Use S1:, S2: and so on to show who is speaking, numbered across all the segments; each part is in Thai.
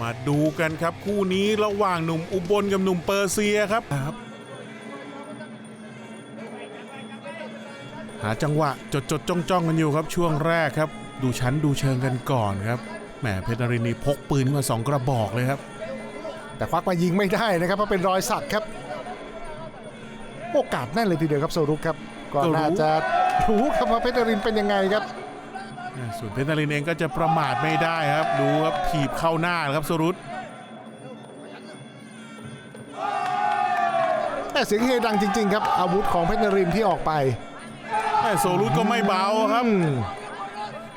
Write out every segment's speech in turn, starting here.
S1: มาดูกันครับคู่นี้ระหว่างหนุ่มอุบลกับหนุ่มเปอร์เซียครับครับ หาจังหวะจดจดจ้องจ้องๆกันอยู่ครับช่วงแรกครับ ดูชั้นดูเชิงกันก่อนครับแหมเพชรนรินทร์นี่พกปืนขึ้นมาสองกระบอกเลยครับ
S2: แต่ควักมายิงไม่ได้นะครับเพราะเป็นรอยสักครับ โอกาสแน่นเลยทีเดียวครับโซรุกครับก็
S1: ก็รู้
S2: น่าจะรู้ครับว่าเพชรนรินทร์เป็นยังไงครับ
S1: อ่า ส่วนเพชรนรินทร์เองก็จะประมาทไม่ได้ครับ ดูครับถีบเข้าหน้าครับสรุต
S2: แต่เสียงเฮดังจริง ๆ ครับ อาวุธของเพชรนรินทร์ที่ออกไป
S1: แม่โซรุตก็ไม่เบาครับ
S2: อืม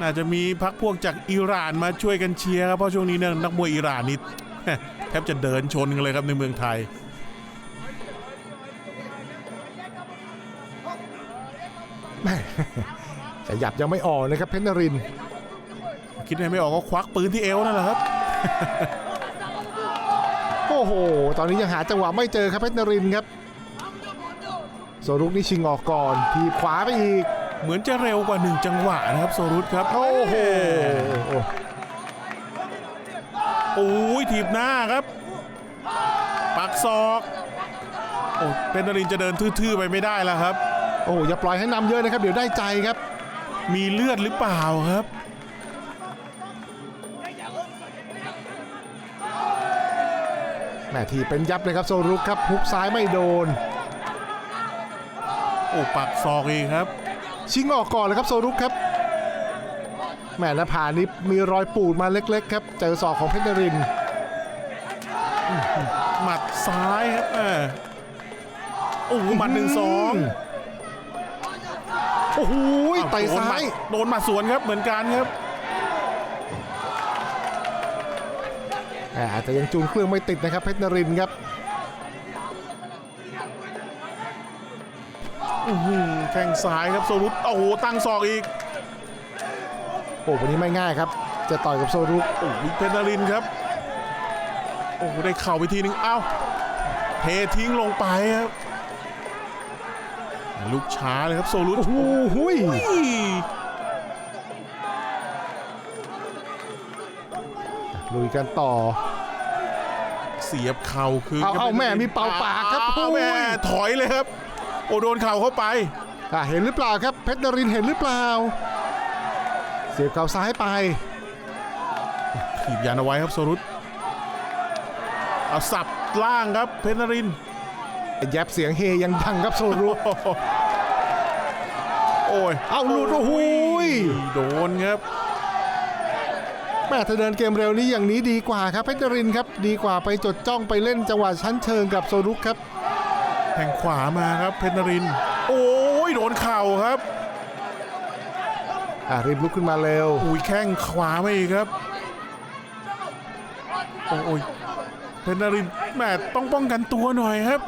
S1: น่าจะมีพักพวกจากอิหร่านมาช่วยกันเชียร์ครับเพราะช่วงนี้เนี่ยนักมวยอิหร่านนี่แทบจะเดินชนกันเลยครับในเมืองไทย
S2: แม่ ขยับยังไม่ออกนะครับเพชรนรินทร์
S1: คิดอะไรไม่ออกก็ควักปืนที่เอวนั่นแหละครับ
S2: โอ้โห ตอนนี้ยังหาจังหวะไม่เจอครับเพชรนรินทร์ครับโซรุกนี่ชิงออกก่อนทีบขวาไปอีก
S1: เหมือนจะเร็วกว่าหนึ่งจังหวะนะครับโซรุตครับ
S2: โอ้โห
S1: โอ้ยถีบหน้าครับ ปักศอกโอ้เพชรนรินทร์จะเดินทื่อๆไปไม่ได้แล้วครับ
S2: โอ้โหอย่าปล่อยให้นำเยอะนะครับ เดี๋ยวได้ใจครับ
S1: มีเลือดหรือเปล่าครับ
S2: แม่ทีบเป็นยับเลยครับโซรุกครับฮุกซ้ายไม่โดน
S1: โอ้ปักศอกอีกครับ
S2: ชิงออกก่อนเลยครับโซรุกครับ แม่หน้าผานี้มีรอยปูดมาเล็ก ๆ ครับเจอศอกของเพชรนรินทร์
S1: หมัดซ้ายครับแม่โอ้โหหมัดหนึ่งสอง
S2: โอ้โห
S1: อ้ว
S2: ไต่
S1: โดนห
S2: ซ้า
S1: มัด
S2: ย
S1: โดนหมัดสวนครับเหมือนกันครับ
S2: แหม่แต่ยังจูงเครื่องไม่ติดนะครับเพชรนรินทร์ครับ
S1: อื้อหือแข้งซ้ายครับโซรุตโอ้โหตั้งศอกอีก
S2: โอ้วันนี้ไม่ง่ายครับ จะต่อยกับโซรุก
S1: โอ้โหเพชรนรินทร์ครับโอ้โหได้เข่าไปทีนึงเอ้าเททิ้งลงไปครับ ลูกช้าเลยครับโซรุต
S2: โอ้โหหุย
S1: อุ้ย
S2: ลุยกันต่อ
S1: เสียบเข่าคืน
S2: เอา
S1: ครับ
S2: เอา
S1: พชรนรินทร์
S2: แม่มีเป่าปากครับ
S1: อ้ว
S2: โอ้ย
S1: แม่ถอยเลยครับ โอ้โดนเข่าเข้าไป
S2: อะเห็นหรือเปล่าครับเพชรนรินทร์เห็นหรือเปล่า เสียบเข่าซ้ายไป
S1: ถีบยันเอาไว้ครับโซรุตเอาสับล่างครับเพชรนรินทร์
S2: แยบเสียงเฮยังดังครับโซรุก
S1: โอ้ย
S2: เอาหลุดโอ้โหย
S1: โดนครับ
S2: แม่ถ้าเดินเกมเร็วนี้อย่างนี้ดีกว่าครับเพชรนรินทร์ครับ ดีกว่าไปจดจ้องไปเล่นจังหวะชั้นเชิงกับโซรุกครับ
S1: แทงขวามาครับเพชรนรินทร์โอ้ยโดนเข่าครับ
S2: อะรีบลุกขึ้นมาเร็ว
S1: อุ้ยแข้งขวามาอีกครับโอ้ยเพชรนรินทร์แม่ต้องป้องกันตัวหน่อยครับ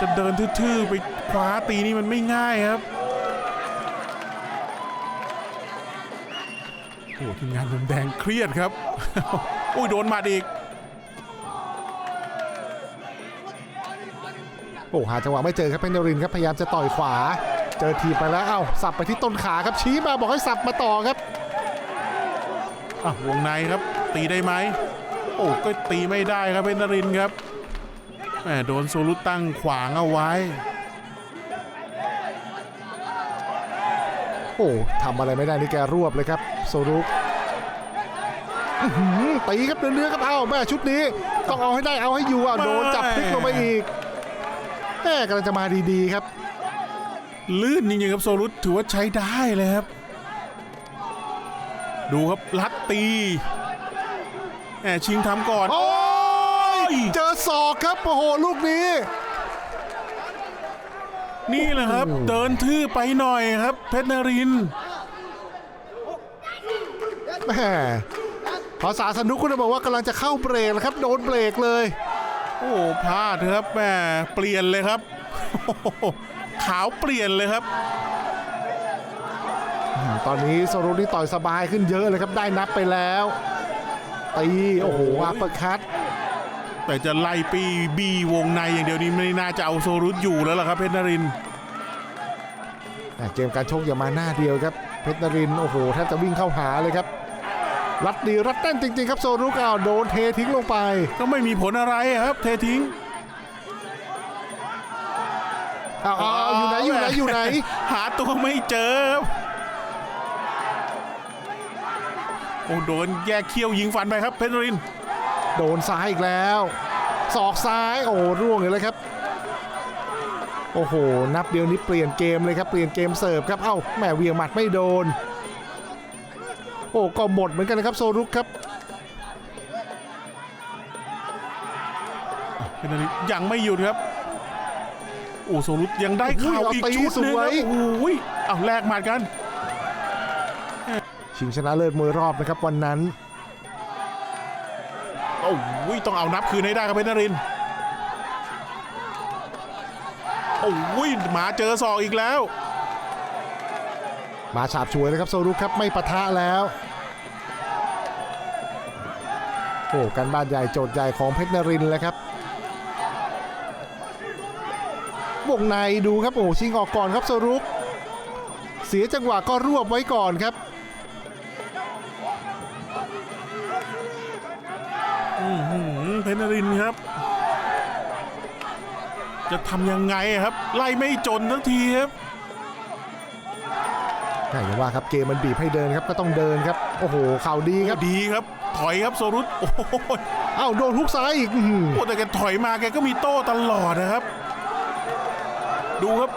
S1: จะเดินทื่อๆ ไปคว้าตีนี่มันไม่ง่ายครับโอ้ทีมงานมุมแดงเครียดครับ อุ้ยโดนหมาดอีก
S2: โอ้หาจังหวะไม่เจอครับเพชรนรินทร์ครับ พยายามจะต่อยขวา เจอทีบไปแล้วเอ้าสับไปที่ต้นขาครับชี้มาบอกให้สับมาต่อครับ
S1: อะวงในครับ ตีได้ไหมโอ้ก็ตีไม่ได้ครับเพชรนรินทร์ครับแห มโดนโซลุตตั้งขวางเอาไว้
S2: โอ้ทำอะไรไม่ได้นี่แกรวบเลยครับ โซรุกอื้อหือตีครับเนื้อๆครับเอ้าแม่ชุดนี้ ต้องเอาให้ได้เอาให้อยู่อะ
S1: ไม่
S2: โดนจับพลิกลงไปอีกแม่กำลังจะมาดีๆครับ
S1: ลื่นจริงๆครับโซลุตถือว่าใช้ได้เลยครับ ดูครับลัดตีแหมชิงทำก่อน
S2: โอ้ ยเจอศอกครับโอ้โหลูกนี้
S1: นี่แหละครับ
S2: โอ้โห
S1: เดินทื่อไปหน่อยครับ เพชรนรินทร์
S2: แม่ภาษาสนุกคุณบอกว่ากำลังจะเข้าเบรกแล้วครับ โดนเบรกเลย
S1: โอ้พลาดครับแหมเปลี่ยนเลยครับโอ้โหขาวเปลี่ยนเลยครับ
S2: ตอนนี้โซรุนี่ต่อยสบายขึ้นเยอะเลยครับ ได้นับไปแล้วตีโอ้โห
S1: โอ้ย
S2: อัปเปอร์คัต
S1: แต่จะไล่ปีบีวงในอย่างเดียวนี้ไม่น่าจะเอาโซรุตอยู่แล้วล่ะครับเพชรนรินทร์
S2: อะเกมการชกอย่ามาหน้าเดียวครับ เพชรนรินทร์โอ้โหแทบจะวิ่งเข้าหาเลยครับ รัดดีรัดแน่นจริง ๆ ครับโซรุกอ้าวโดนเททิ้งลงไป
S1: ก็ไม่มีผลอะไรครับ เททิ้ง
S2: อ้าวอ้าวอยู่ไหนอยู่ไหนอยู่ไหน
S1: หาตัวไม่เจอครับโอ้โดนแยกเขี้ยวยิงฟันไปครับเพชรนรินทร์
S2: โดนซ้ายอีกแล้วศอกซ้ายโอ้ร่วงเลยเลยครับ โอ้โห นับเดียวนี้เปลี่ยนเกมเลยครับเปลี่ยนเกมเสิร์ฟครับเอ้าแหมเหวียงหมัดไม่โดน โอ้ก็หมดเหมือนกันนะครับโซรุกครับ
S1: เพชรนรินทร์ยังไม่หยุดครับโอ้โซลุตยังได้ข่าว
S2: โอ้โห
S1: อีก
S2: เอาตี
S1: ชุดหนึง
S2: สวย
S1: ครับโอ้ยเอาแลกหมัดกัน
S2: ชิงชนะเลิศมวยรอบนะครับวันนั้น
S1: โอ้ยต้องเอานับคืนให้ได้ครับเพชรนรินโอ้ยหมาเจอศอกอีกแล้ว
S2: มาฉาบฉวยเลยครับโซรุกครับไม่ปะทะแล้วโอ้การบ้านใหญ่โจทย์ใหญ่ของเพชรนรินแล้วครับวงในดูครับโอ้ชิงออกก่อนครับโซรุกเสียจังหวะก็รวบไว้ก่อนครับ
S1: เพชรนรินทร์ครับ จะทำยังไงครับ ไล่ไม่จนทักทีครับ
S2: แต่อย่าว่าครับเกมมันบีบให้เดินครับก็ต้องเดินครับ โอ้โหเข่าดีครับ
S1: ดีครับ ถอยครับโซรุตโอ้โห
S2: เอ้าโดนฮุกซ้ายอีกอื้อหือ
S1: โอ้แต่แกถอยมาแกก็มีโต้ตลอดนะครับ ดูครับ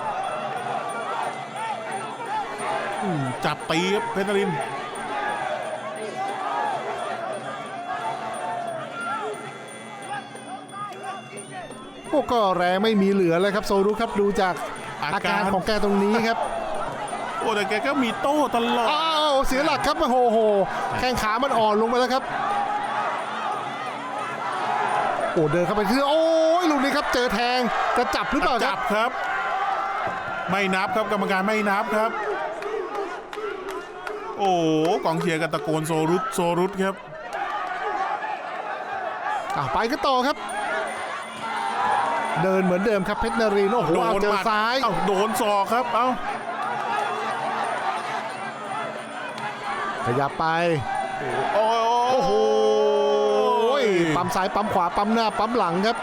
S1: อืมจับตีครับเพชรนริน
S2: โอ้ก็แรงไม่มีเหลือเลยครับโซรุกครับดูจากอาการของแกตรงนี้ครับ
S1: โอ้แต่แกก็มีโต้ตลอด
S2: อ้าวเสียหลักครับโอ้โหโหแข้งขามันอ่อนลงไปแล้วครับโอ้เดินเข้าไปที่โอ้ยลูกนี้ครับเจอแทงจะจับหรือเปล่าค
S1: จั
S2: รั
S1: บบครับ ไม่นับครับกรรมการไม่นับครับ โอ้โหกองเชียร์กันตะโกนโซรุตโซรุตครับ
S2: อะไปกันต่อครับ เดินเหมือนเดิมครับเพชรนรินทร์โอ้โห
S1: โด
S2: เอา
S1: น
S2: เจอ
S1: หมัด
S2: ซ้าย
S1: เอ้าโดนศอกครับเอ้า
S2: ขยับไป
S1: โอ้
S2: โอ้โหปั๊มซ้ายปั๊มขวาปั๊มหน้าปั๊มหลังครับ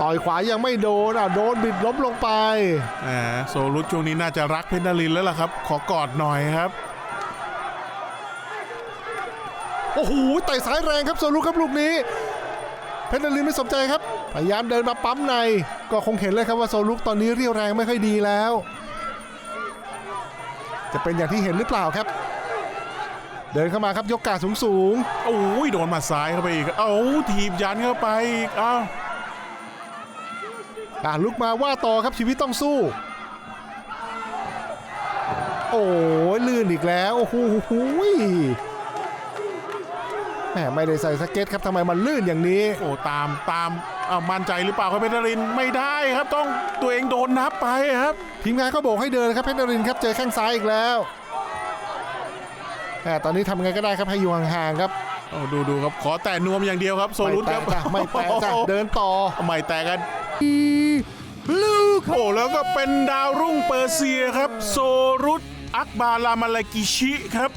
S2: ต่อยขวายังไม่โดนอะโดนบิดล้มลงไป
S1: แหมโซรุตช่วงนี้น่าจะรักเพชรนรินทร์แล้วล่ะครับ ขอกอดหน่อยครับ
S2: โอ้โหเตะซ้ายแรงครับโซลูครับลูกนี้ เพชรนรินทร์ไม่สนใจครับ พยายามเดินมาปั๊มใน ก็คงเห็นเลยครับว่าโซลุกตอนนี้เรียวแรงไม่ค่อยดีแล้ว จะเป็นอย่างที่เห็นหรือเปล่าครับ เดินเข้ามาครับยกกาสูงสูง
S1: โอ้ยโดนหมาซ้ายเข้าไปอีก เอ้าถีบยันเข้าไปอีก เอ้า
S2: ๆอะลุกมาว่าต่อครับชีวิตต้องสู้ โอ้ยลื่นอีกแล้ว โอ้โหแห มไม่ได้ใส่สเก็ตครับทำไมมันลื่นอย่างนี้
S1: โอ้ตามตามอ้าวมั่นใจหรือเปล่าครับเพชรนรินทร์ไม่ได้ครับต้องตัวเองโดนนับไปครับ
S2: ทีมงานก็โบกให้เดินครับเพชรนรินทร์ครับเจอแข้งซ้ายอีกแล้วแต่ตอนนี้ทำไงก็ได้ครับให้อยู่ห่างๆครับ
S1: โอ้ดูดูครับขอแต่นวมอย่างเดียวครับโซ
S2: ไม่
S1: รุตค
S2: แตะ
S1: รับ
S2: จ้ะไม่แตะจ้ะเดินต่อ
S1: ไม่แตะกัน
S2: ลูก
S1: โอ้แล้วก็เป็นดาวรุ่งเปอร์เซียครับ โซรุตอักบาลามาลากิชิครับ